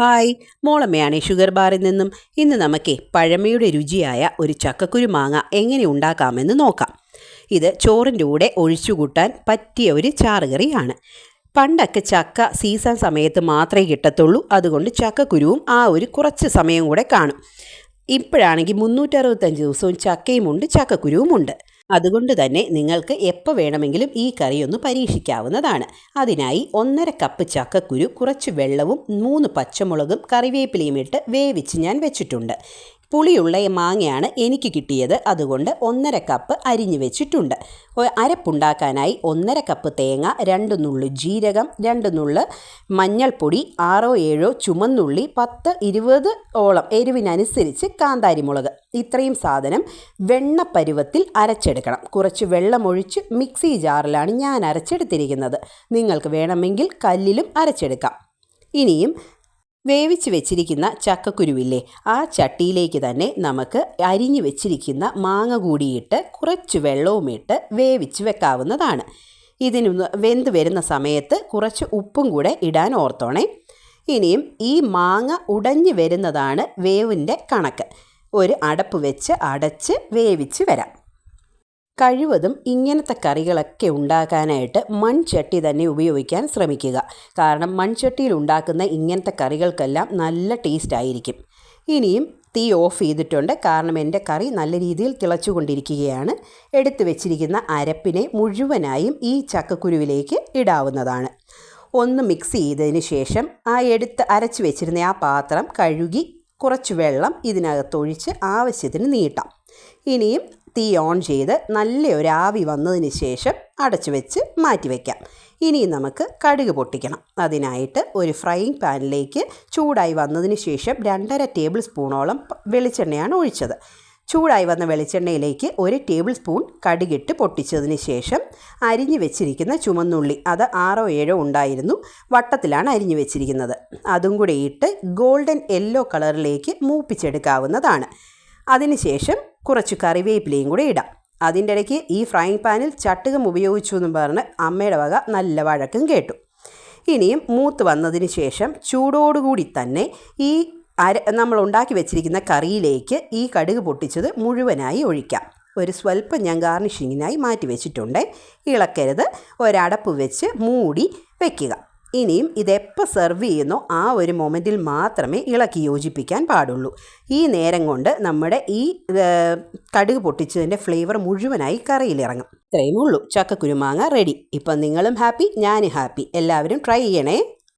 Hi. മോളമ്മയാണ് sugar ബാറിൽ നിന്നും. ഇന്ന് നമുക്ക് പഴമയുടെ രുചിയായ ഒരു ചക്കക്കുരു മാങ്ങ എങ്ങനെ ഉണ്ടാക്കാമെന്ന് നോക്കാം. ഇത് ചോറിന്റെ കൂടെ ഒഴിച്ചുകൂട്ടാൻ പറ്റിയ ഒരു ചാറുകറിയാണ്. പണ്ടൊക്കെ ചക്ക സീസൺ സമയത്ത് മാത്രമേ കിട്ടത്തുള്ളൂ. അതുകൊണ്ട് ചക്കക്കുരുവും ആ ഒരു കുറച്ച് സമയം കൂടെ കാണും. ഇപ്പോഴാണെങ്കിൽ മുന്നൂറ്ററുപത്തഞ്ച് ദിവസവും ചക്കയുമുണ്ട് ചക്കക്കുരുവുമുണ്ട്. അതുകൊണ്ട് തന്നെ നിങ്ങൾക്ക് എപ്പോൾ വേണമെങ്കിലും ഈ കറി ഒന്ന് പരീക്ഷിക്കാവുന്നതാണ്. അതിനായി ഒന്നര കപ്പ് ചക്കക്കുരു കുറച്ച് വെള്ളവും മൂന്ന് പച്ചമുളകും കറിവേപ്പിലയും ഇട്ട് വേവിച്ച് ഞാൻ വെച്ചിട്ടുണ്ട്. പുളിയുള്ള മാങ്ങയാണ് എനിക്ക് കിട്ടിയത്. അതുകൊണ്ട് ഒന്നര കപ്പ് അരിഞ്ഞു വെച്ചിട്ടുണ്ട്. അരപ്പുണ്ടാക്കാനായി ഒന്നര കപ്പ് തേങ്ങ രണ്ട് നുള്ളു ജീരകം രണ്ട് നുള്ള് മഞ്ഞൾപ്പൊടി ആറോ ഏഴോ ചുമന്നുള്ളി പത്ത് ഇരുപത് ഓളം എരിവിനനുസരിച്ച് കാന്താരിമുളക്. ഇത്രയും സാധനം വെണ്ണ പരുവത്തിൽ അരച്ചെടുക്കണം. കുറച്ച് വെള്ളമൊഴിച്ച് മിക്സി ജാറിലാണ് ഞാൻ അരച്ചെടുത്തിരിക്കുന്നത്. നിങ്ങൾക്ക് വേണമെങ്കിൽ കല്ലിലും അരച്ചെടുക്കാം. ഇനിയും വേവിച്ച് വെച്ചിരിക്കുന്ന ചക്കക്കുരുവില്ലേ ആ ചട്ടിയിലേക്ക് തന്നെ നമുക്ക് അരിഞ്ഞു വെച്ചിരിക്കുന്ന മാങ്ങ കൂടിയിട്ട് കുറച്ച് വെള്ളവും ഇട്ട് വേവിച്ച് വെക്കാവുന്നതാണ്. ഇതിന് വെന്ത് വരുന്ന സമയത്ത് കുറച്ച് ഉപ്പും കൂടെ ഇടാൻ ഓർത്തോണേ. ഇനിയും ഈ മാങ്ങ ഉടഞ്ഞു വരുന്നതാണ് വേവിന്റെ കണക്ക്. ഒരു അടപ്പ് വെച്ച് അടച്ച് വേവിച്ച് വരാം. കഴിവതും ഇങ്ങനത്തെ കറികളൊക്കെ ഉണ്ടാക്കാനായിട്ട് മൺചട്ടി തന്നെ ഉപയോഗിക്കാൻ ശ്രമിക്കുക. കാരണം മൺചട്ടിയിൽ ഉണ്ടാക്കുന്ന ഇങ്ങനത്തെ കറികൾക്കെല്ലാം നല്ല ടേസ്റ്റ് ആയിരിക്കും. ഇനിയും തീ ഓഫ് ചെയ്തിട്ടുണ്ട്. കാരണം എന്റെ കറി നല്ല രീതിയിൽ തിളച്ചുകൊണ്ടിരിക്കുകയാണ്. എടുത്തു വെച്ചിരിക്കുന്ന അരപ്പിനെ മുഴുവനായും ഈ ചക്കക്കുരുവിലേക്ക് ഇടാവുന്നതാണ്. ഒന്ന് മിക്സ് ചെയ്തതിന് ശേഷം ആ എടുത്ത് അരച്ചു വെച്ചിരുന്ന ആ പാത്രം കഴുകി കുറച്ച് വെള്ളം ഇതിനകത്തൊഴിച്ച് ആവശ്യത്തിന് നീട്ടാം. ഇനിയും തീ ഓൺ ചെയ്ത് നല്ല ഒരു ആവി വന്നതിന് ശേഷം അടച്ചു വെച്ച് മാറ്റി വയ്ക്കാം ഇനി നമുക്ക് കടുക് പൊട്ടിക്കണം. അതിനായിട്ട് ഒരു ഫ്രൈയിങ് പാനിലേക്ക് ചൂടായി വന്നതിന് ശേഷം രണ്ടര ടേബിൾ സ്പൂണോളം വെളിച്ചെണ്ണയാണ് ഒഴിച്ചത്. ചൂടായി വന്ന വെളിച്ചെണ്ണയിലേക്ക് ഒരു ടേബിൾ സ്പൂൺ കടുകിട്ട് പൊട്ടിച്ചതിന് ശേഷം അരിഞ്ഞു വെച്ചിരിക്കുന്ന ചുമന്നുള്ളി അത് ആറോ ഏഴോ ഉണ്ടായിരുന്നു വട്ടത്തിലാണ് അരിഞ്ഞു വെച്ചിരിക്കുന്നത്. അതും കൂടി ഇട്ട് ഗോൾഡൻ യെല്ലോ കളറിലേക്ക് മൂപ്പിച്ചെടുക്കാവുന്നതാണ്. അതിനുശേഷം കുറച്ച് കറിവേപ്പിലയും കൂടി ഇടാം. അതിന്റെ ഇടയ്ക്ക് ഈ ഫ്രൈങ് പാനിൽ ചട്ടുകം ഉപയോഗിച്ചു എന്ന് പറഞ്ഞ് അമ്മയുടെ വക നല്ല വഴക്കും കേട്ടു. ഇനിയും മൂത്ത് വന്നതിന് ശേഷം ചൂടോടുകൂടി തന്നെ ഈ അര നമ്മൾ ഉണ്ടാക്കി വെച്ചിരിക്കുന്ന കറിയിലേക്ക് ഈ കടുക് പൊട്ടിച്ചത് മുഴുവനായി ഒഴിക്കാം. ഒരു സ്വല്പം ഞാൻ ഗാർണിഷിങ്ങിനായി മാറ്റി വെച്ചിട്ടുണ്ട്. ഇളക്കരുത്. ഒരടപ്പ് വെച്ച് മൂടി വയ്ക്കുക ഇനിയും ഇതെപ്പോൾ സെർവ് ചെയ്യുന്നോ ആ ഒരു മൊമെന്റിൽ മാത്രമേ ഇളക്കി യോജിപ്പിക്കാൻ പാടുള്ളൂ. ഈ നേരം കൊണ്ട് നമ്മുടെ ഈ കടുക് പൊട്ടിച്ചതിന്റെ ഫ്ലേവർ മുഴുവനായി കറിയിലിറങ്ങും. ഇത്രയും ഉള്ളൂ. ചക്കക്കുരുമാങ്ങ റെഡി ഇപ്പം നിങ്ങളും ഹാപ്പി ഞാനും ഹാപ്പി എല്ലാവരും ട്രൈ ചെയ്യണേ.